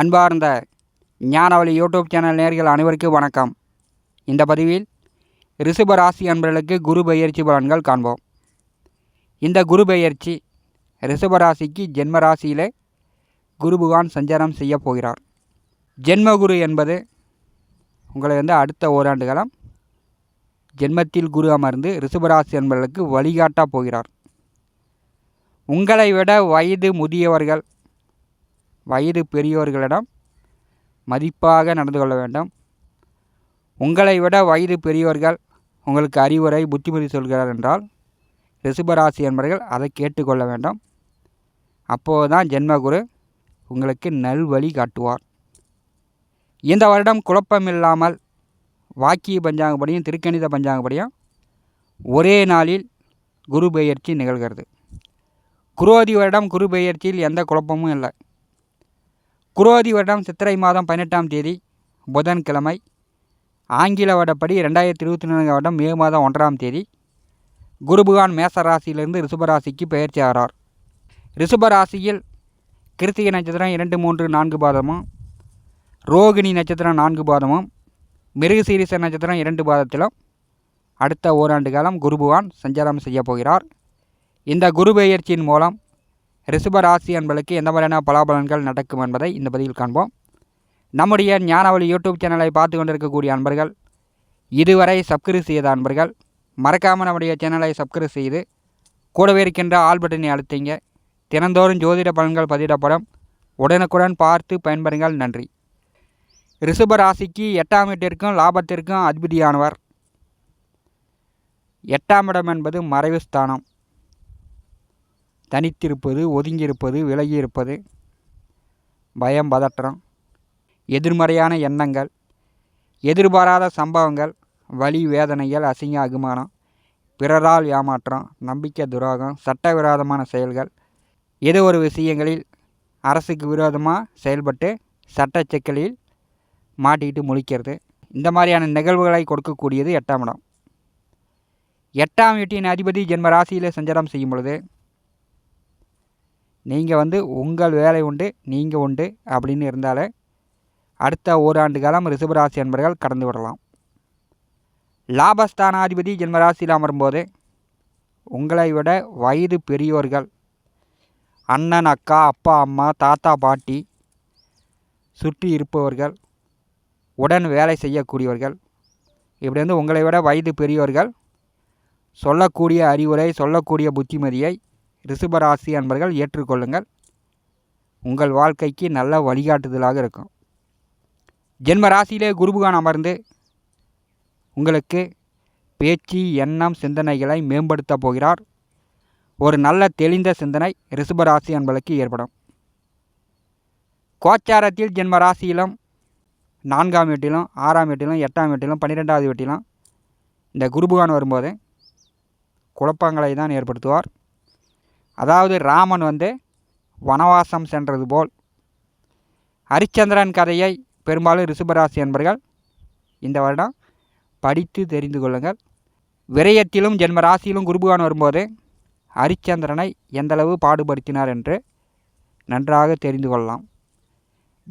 அன்பார்ந்த ஞானவழி YouTube channel நேர்கள் அனைவருக்கும் வணக்கம். இந்த பதிவில் ரிஷப ராசி அன்பர்களுக்கு குரு பெயர்ச்சி பலன்கள் காண்போம். இந்த குரு பெயர்ச்சி ரிஷப ராசிக்கு ஜென்ம ராசியிலே குரு பகவான் சஞ்சாரம் செய்ய போகிறார். ஜென்ம குரு என்பது உங்களை வந்து அடுத்த ஓராண்டு காலம் ஜென்மத்தில் குரு அமர்ந்து ரிஷபராசி அன்பர்களுக்கு வழிகாட்டப் போகிறார். உங்களை விட வயது முதியவர்கள் வயது பெரியோர்களிடம் மதிப்பாக நடந்து கொள்ள வேண்டும். உங்களை விட வயது பெரியோர்கள் உங்களுக்கு அறிவுரை புத்திமதி சொல்கிறார் என்றால் ரிஷபராசி என்பவர்கள் அதை கேட்டுக்கொள்ள வேண்டும். அப்போது தான் ஜென்மகுரு உங்களுக்கு நல்வழி காட்டுவார். இந்த வருடம் குழப்பம் இல்லாமல் வாக்கிய பஞ்சாங்கப்படியும் திருக்கணித பஞ்சாங்கப்படியும் ஒரே நாளில் குரு பெயர்ச்சி நிகழ்கிறது. குரோதி வருடம் குரு பெயர்ச்சியில் எந்த குழப்பமும் இல்லை. குரோதி வருடம் சித்திரை மாதம் பதினெட்டாம் தேதி புதன்கிழமை ஆங்கில வருடப்படி ரெண்டாயிரத்தி இருபத்தி நான்கு வருடம் மே மாதம் ஒன்றாம் தேதி குருபகான் மேச ராசியிலிருந்து ரிஷபராசிக்கு பயிற்சி ஆகிறார். ரிஷபராசியில் கிருத்திகை நட்சத்திரம் இரண்டு மூன்று நான்கு பாதமும் ரோகிணி நட்சத்திரம் நான்கு பாதமும் மிருகசீரிச நட்சத்திரம் இரண்டு பாதத்திலும் அடுத்த ஓராண்டு காலம் குருபகான் சஞ்சாரம் செய்யப் போகிறார். இந்த குரு பெயர்ச்சியின் மூலம் ரிஷப ராசி அன்பர்களுக்கு எந்த மாதிரியான பலாபலன்கள் நடக்கும் என்பதை இந்த பதிவில் காண்போம். நம்முடைய ஞானவழி யூடியூப் சேனலை பார்த்து கொண்டிருக்கக்கூடிய அன்பர்கள் இதுவரை சப்ஸ்கிரைப் செய்த அன்பர்கள் மறக்காமல் நம்முடைய சேனலை சப்ஸ்கிரைப் செய்து கூடவே இருக்கின்ற ஆல் பட்டனை அழுத்திங்க. தினந்தோறும் ஜோதிட பலன்கள் பதிவிடப்படும். உடனுக்குடன் பார்த்து பயன்பெறுங்கள். நன்றி. ரிஷப ராசிக்கு எட்டாம் வீட்டிற்கும் லாபத்திற்கும் அதிபதியானவர். எட்டாம் இடம் என்பது மறைவு ஸ்தானம் தனித்திருப்பது ஒதுங்கியிருப்பது விலகியிருப்பது பயம் பதற்றம் எதிர்மறையான எண்ணங்கள் எதிர்பாராத சம்பவங்கள் வலி வேதனைகள் அசிங்க அகுமானம் பிறரால் ஏமாற்றம் நம்பிக்கை துரோகம் சட்டவிரோதமான செயல்கள் ஏதோ ஒரு விஷயங்களில் அரசுக்கு விரோதமாக செயல்பட்டு சட்ட சிக்கலில் மாட்டிக்கிட்டு முழிக்கிறது. இந்த மாதிரியான நிகழ்வுகளை கொடுக்கக்கூடியது எட்டாம் இடம். எட்டாம் வீட்டின் அதிபதி ஜென்ம ராசியில் சஞ்சாரம் செய்யும் பொழுது நீங்கள் வந்து உங்கள் வேலை உண்டு நீங்கள் உண்டு அப்படின்னு இருந்தாலே அடுத்த ஓராண்டு காலம் ரிஷபராசி என்பர்கள் கடந்து விடலாம் லாபஸ்தானாதிபதி ஜென்மராசியில் அமரும்போது உங்களை விட வயது பெரியோர்கள் அண்ணன் அக்கா அப்பா அம்மா தாத்தா பாட்டி சுற்றி இருப்பவர்கள் உடன் வேலை செய்யக்கூடியவர்கள் இப்படி வந்து உங்களை விட வயது பெரியோர்கள் சொல்லக்கூடிய அறிவுரை சொல்லக்கூடிய புத்திமதியை ரிஷபராசி அன்பர்கள் ஏற்றுக்கொள்ளுங்கள். உங்கள் வாழ்க்கைக்கு நல்ல வழிகாட்டுதலாக இருக்கும். ஜென்ம ராசியிலே குருபுகான் அமர்ந்து உங்களுக்கு பேச்சு எண்ணம் சிந்தனைகளை மேம்படுத்த போகிறார். ஒரு நல்ல தெளிந்த சிந்தனை ரிஷபராசி அன்பளுக்கு ஏற்படும். கோச்சாரத்தில் ஜென்ம ராசியிலும் நான்காம் வீட்டிலும் ஆறாம் வீட்டிலும் எட்டாம் வீட்டிலும் பன்னிரெண்டாவது வீட்டிலும் இந்த குருபுகான் வரும்போது குழப்பங்களை தான் ஏற்படுத்துவார். அதாவது ராமன் வந்து வனவாசம் சென்றது போல். ஹரிச்சந்திரன் கதையை பெரும்பாலும் ரிஷபராசி என்பர்கள் இந்த வருடம் படித்து தெரிந்து கொள்ளுங்கள். விரயத்திலும் ஜென்ம ராசியிலும் குருபகான் வரும்போது ஹரிச்சந்திரனை எந்தளவு பாடுபடுத்தினார் என்று நன்றாக தெரிந்து கொள்ளலாம்.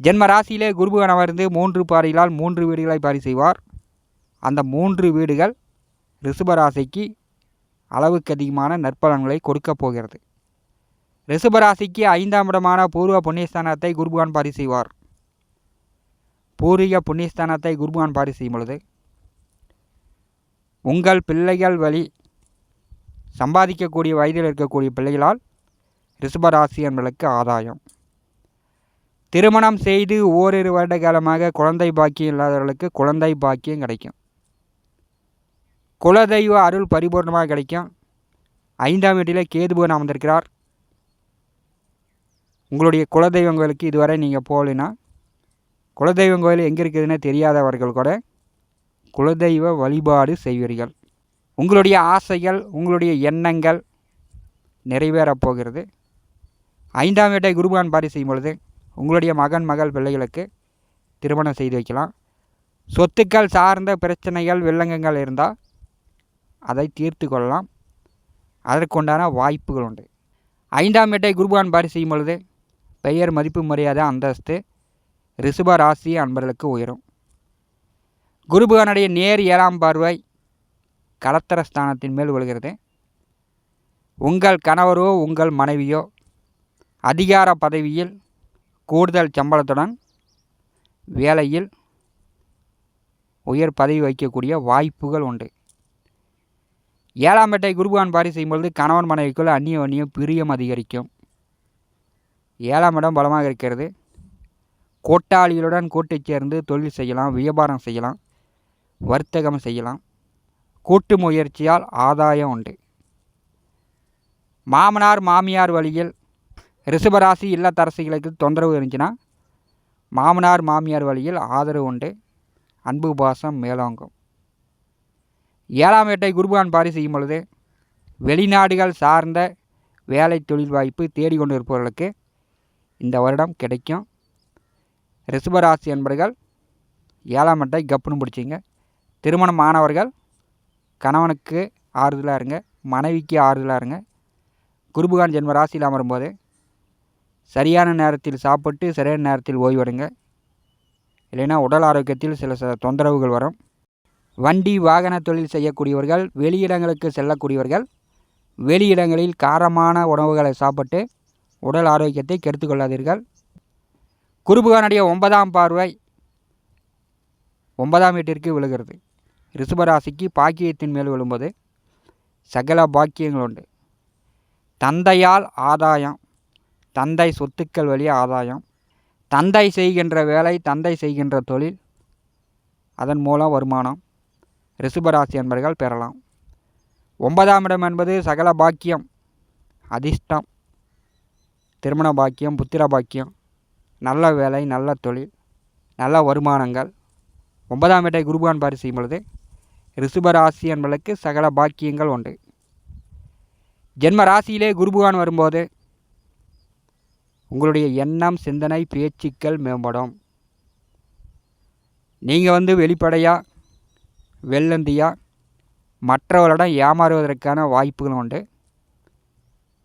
ஜென்ம ராசியிலே குருபகான் அமர்ந்து மூன்று பாரிகளால் மூன்று வீடுகளை பாரி செய்வார். அந்த மூன்று வீடுகள் ரிஷபராசிக்கு அளவுக்கு அதிகமான நற்பலன்களை கொடுக்கப் போகிறது. ரிஷபராசிக்கு ஐந்தாம் இடமான பூர்வ புண்ணியஸ்தானத்தை குருபகான் பாரி செய்வார். பூர்வீக புண்ணியஸ்தானத்தை குருபகான் பாரி செய்யும் பொழுது உங்கள் பிள்ளைகள் வழி சம்பாதிக்கக்கூடிய வயதில் இருக்கக்கூடிய பிள்ளைகளால் ரிஷபராசி என்பதற்கு ஆதாயம். திருமணம் செய்து ஓரிரு வருட காலமாக குழந்தை பாக்கியம் இல்லாதவர்களுக்கு குழந்தை பாக்கியம் கிடைக்கும். குலதெய்வ அருள் பரிபூர்ணமாக கிடைக்கும். ஐந்தாம் வீட்டில் கேதுபுவன் அமர்ந்திருக்கிறார். உங்களுடைய குலதெய்வம் கோயிலுக்கு இதுவரை நீங்கள் போகலைன்னா குலதெய்வம் கோயில் எங்கே இருக்குதுன்னு தெரியாதவர்கள் கூட குலதெய்வ வழிபாடு செய்வீர்கள். உங்களுடைய ஆசைகள் உங்களுடைய எண்ணங்கள் நிறைவேறப் போகிறது. ஐந்தாம் வீட்டை குருபான் பாரி செய்யும் பொழுது உங்களுடைய மகன் மகள் பிள்ளைகளுக்கு திருமணம் செய்து வைக்கலாம். சொத்துக்கள் சார்ந்த பிரச்சனைகள் வில்லங்கங்கள் இருந்தால் அதை தீர்த்து கொள்ளலாம். அதற்குண்டான வாய்ப்புகள் உண்டு. ஐந்தாம் வீட்டை குருபான் பாரி செய்யும் பொழுது பெயர் மதிப்பு மரியாதை அந்தஸ்து ரிஷப ராசி அன்பர்களுக்கு உயரும். குருபகனுடைய நேர் ஏழாம் பார்வை கலத்தர ஸ்தானத்தின் மேல் விழுகிறது. உங்கள் கணவரோ உங்கள் மனைவியோ அதிகார பதவியில் கூடுதல் சம்பளத்துடன் வேலையில் உயர் பதவி வைக்கக்கூடிய வாய்ப்புகள் உண்டு. ஏழாம் பேட்டை குருபகான் பாரி செய்யும்பொழுது கணவன் மனைவிக்குள் அந்நிய அந்நியம் பிரியம் அதிகரிக்கும். ஏழாம் இடம் பலமாக இருக்கிறது. கூட்டாளிகளுடன் கூட்டு சேர்ந்து தொழில் செய்யலாம் வியாபாரம் செய்யலாம் வர்த்தகம் செய்யலாம். கூட்டு முயற்சியால் ஆதாயம் உண்டு. மாமனார் மாமியார் வழியில் ரிஷபராசி இல்லத்தரசிகளுக்கு தொந்தரவு இருந்துச்சுன்னா மாமனார் மாமியார் வழியில் ஆதரவு உண்டு. அன்பு பாசம் மேலோங்கும். ஏழாம் வேட்டை குருபான் பாரி செய்யும் பொழுது வெளிநாடுகள் சார்ந்த வேலை தொழில் வாய்ப்பு தேடிக்கொண்டு இருப்பவர்களுக்கு இந்த வருடம் கிடைக்கும். ரிஷபராசி என்பர்கள் ஏழாம் வேட்டை கப்புன்னு பிடிச்சிங்க. திருமணம் ஆனவர்கள் கணவனுக்கு ஆறுதலாக இருங்க மனைவிக்கு ஆறுதலாக இருங்க. குருபகான் ஜென்ம ராசியில் அமரும்போது சரியான நேரத்தில் சாப்பிட்டு சரியான நேரத்தில் ஓய்வெடுங்க. இல்லைன்னா உடல் ஆரோக்கியத்தில் சில சில தொந்தரவுகள் வரும். வண்டி வாகன தொழில் செய்யக்கூடியவர்கள் வெளியிடங்களுக்கு செல்லக்கூடியவர்கள் வெளியிடங்களில் காரமான உணவுகளை சாப்பிட்டு உடல் ஆரோக்கியத்தை கெடுத்து கொள்ளாதீர்கள். குருபுகானுடைய ஒன்பதாம் பார்வை ஒன்பதாம் வீட்டிற்கு விழுகிறது. ரிஷபராசிக்கு பாக்கியத்தின் மேல் விழும்போது சகல பாக்கியங்கள் உண்டு. தந்தையால் ஆதாயம் தந்தை சொத்துக்கள் வழி ஆதாயம் தந்தை செய்கின்ற வேலை தந்தை செய்கின்ற தொழில் அதன் மூலம் வருமானம் ரிஷபராசி என்பர்கள் பெறலாம். ஒன்பதாம் இடம் என்பது சகல பாக்கியம் அதிர்ஷ்டம் திருமண பாக்கியம் புத்திர பாக்கியம் நல்ல வேலை நல்ல தொழில் நல்ல வருமானங்கள். ஒன்பதாம் வீட்டை குருபான் பாரி செய்யும் பொழுது ரிஷபராசி என்பதற்கு சகல பாக்கியங்கள் உண்டு. ஜென்ம ராசியிலே குருபகான் வரும்போது உங்களுடைய எண்ணம் சிந்தனை பேச்சுக்கள் மேம்படும். நீங்கள் வந்து வெளிப்படையாக வெள்ளந்தியாக மற்றவர்களிடம் ஏமாறுவதற்கான வாய்ப்புகளும் உண்டு.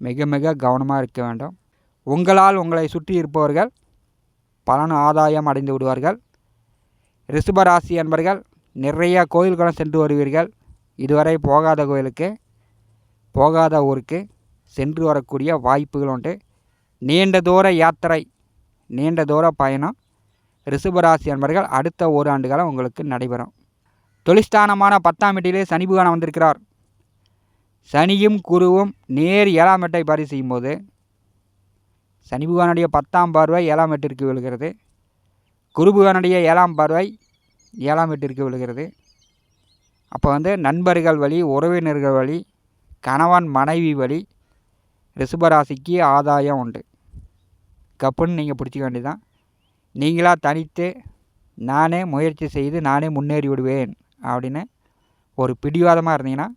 மிக மிக கவனமாக இருக்க வேண்டும். உங்களால் உங்களை சுற்றி இருப்பவர்கள் பலன் ஆதாயம் அடைந்து விடுவார்கள். ரிஷபராசி என்பர்கள் நிறைய கோயில்களும் சென்று வருவீர்கள். இதுவரை போகாத கோயிலுக்கு போகாத ஊருக்கு சென்று வரக்கூடிய வாய்ப்புகள் உண்டு. நீண்ட தூர யாத்திரை நீண்ட தூர பயணம் ரிஷபராசி என்பர்கள் அடுத்த ஓராண்டு காலம் உங்களுக்கு நடைபெறும். தொழிற்ஸ்தானமான பத்தாம் வீட்டிலே சனி பகவான் வந்திருக்கிறார். சனியும் குருவும் நேர் ஏழாம் எட்டை பாரி செய்யும்போது சனி பகவானுடைய பத்தாம் பார்வை ஏழாம் எட்டிற்கு விழுகிறது. குரு பகவானுடைய ஏழாம் பார்வை ஏழாம் எட்டிற்கு விழுகிறது. அப்போ வந்து நண்பர்கள் வழி உறவினர்கள் வழி கணவன் மனைவி வழி ரிஷபராசிக்கு ஆதாயம் உண்டு. கப்புன்னு நீங்கள் பிடிச்சிக்க வேண்டியதான் நீங்களாக தனித்து நானே முயற்சி செய்து நானே முன்னேறி விடுவேன் அப்படின்னு ஒரு பிடிவாதமாக இருந்தீங்கன்னா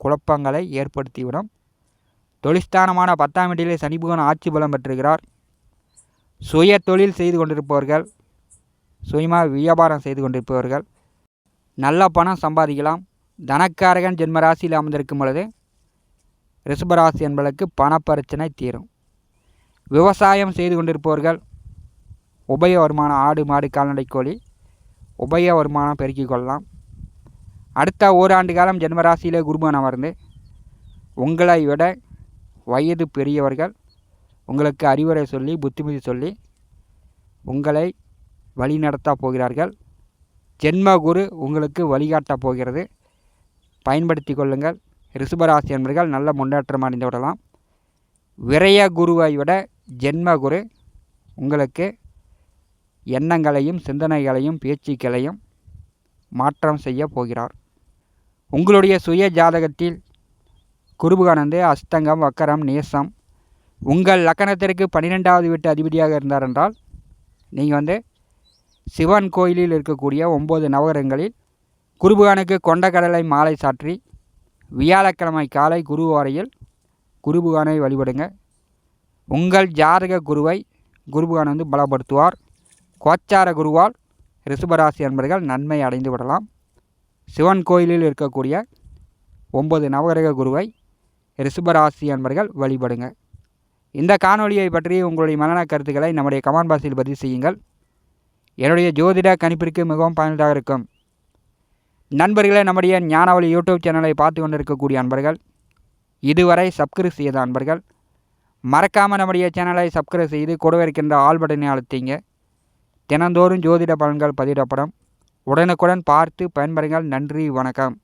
குழப்பங்களை ஏற்படுத்திவிடும். தொழிற்ஸ்தானமான பத்தாம் வீட்டிலே சனிபுகன் ஆட்சி பலம் பெற்றிருக்கிறார். சுய தொழில் செய்து கொண்டிருப்பவர்கள் சுயமாக வியாபாரம் செய்து கொண்டிருப்பவர்கள் நல்ல பணம் சம்பாதிக்கலாம். தனக்காரகன் ஜென்மராசியில் அமர்ந்திருக்கும் பொழுது ரிஷபராசி என்பதற்கு பணப்பிரச்சனை தீரும். விவசாயம் செய்து கொண்டிருப்பவர்கள் உபய வருமானம் ஆடு மாடு கால்நடை கோழி உபய வருமானம் பெருக்கிக் கொள்ளலாம். அடுத்த ஓராண்டு காலம் ஜென்மராசியில் குருபன் அமர்ந்து உங்களை விட வயது பெரியவர்கள் உங்களுக்கு அறிவுரை சொல்லி புத்திமதி சொல்லி உங்களை வழிநடத்த போகிறார்கள். ஜென்ம குரு உங்களுக்கு வழிகாட்டப் போகிறது. பயன்படுத்தி கொள்ளுங்கள். ரிஷபராசி என்பர்கள் நல்ல முன்னேற்றம் அடைந்து விடலாம். விரய குருவை விட ஜென்ம குரு உங்களுக்கு எண்ணங்களையும் சிந்தனைகளையும் பேச்சுக்களையும் மாற்றம் செய்ய போகிறார். உங்களுடைய சுய ஜாதகத்தில் குருபுகானந்து அஸ்தங்கம் வக்கரம் நேசம். உங்கள் லக்கணத்திற்கு பன்னிரெண்டாவது வீட்டு அதிபதியாக இருந்தார் என்றால் நீங்கள் வந்து சிவன் கோயிலில் இருக்கக்கூடிய ஒம்பது நவகரங்களில் குருபுகானுக்கு கொண்டக்கடலை மாலை சாற்றி வியாழக்கிழமை காலை குருவாரையில் குருபுகானை வழிபடுங்க. உங்கள் ஜாதக குருவை குருபுகான் வந்து பலப்படுத்துவார். கோச்சார குருவால் ரிஷபராசி என்பர்கள் நன்மை அடைந்து விடலாம். சிவன் கோயிலில் இருக்கக்கூடிய ஒன்பது நவகிரக குருவை ரிஷபராசி அன்பர்கள் வழிபடுங்க. இந்த காணொலியை பற்றி உங்களுடைய மரண கருத்துக்களை நம்முடைய கமெண்ட் பாக்ஸில் பதிவு செய்யுங்கள். என்னுடைய ஜோதிட கணிப்பிற்கு மிகவும் பயனுள்ளதாக இருக்கும். நண்பர்களே நம்முடைய ஞானவழி யூடியூப் சேனலை பார்த்து கொண்டிருக்கக்கூடிய அன்பர்கள் இதுவரை சப்ஸ்கிரைப் செய்த அன்பர்கள் மறக்காமல் நம்முடைய சேனலை சப்ஸ்கிரைப் செய்து கூட இருக்கின்ற ஆல் பட்டனை அழுத்திங்க. தினந்தோறும் ஜோதிட பலன்கள் பதிவிடப்படும். உடனுக்குடன் பார்த்து பயன்பெறுங்கள். நன்றி வணக்கம்.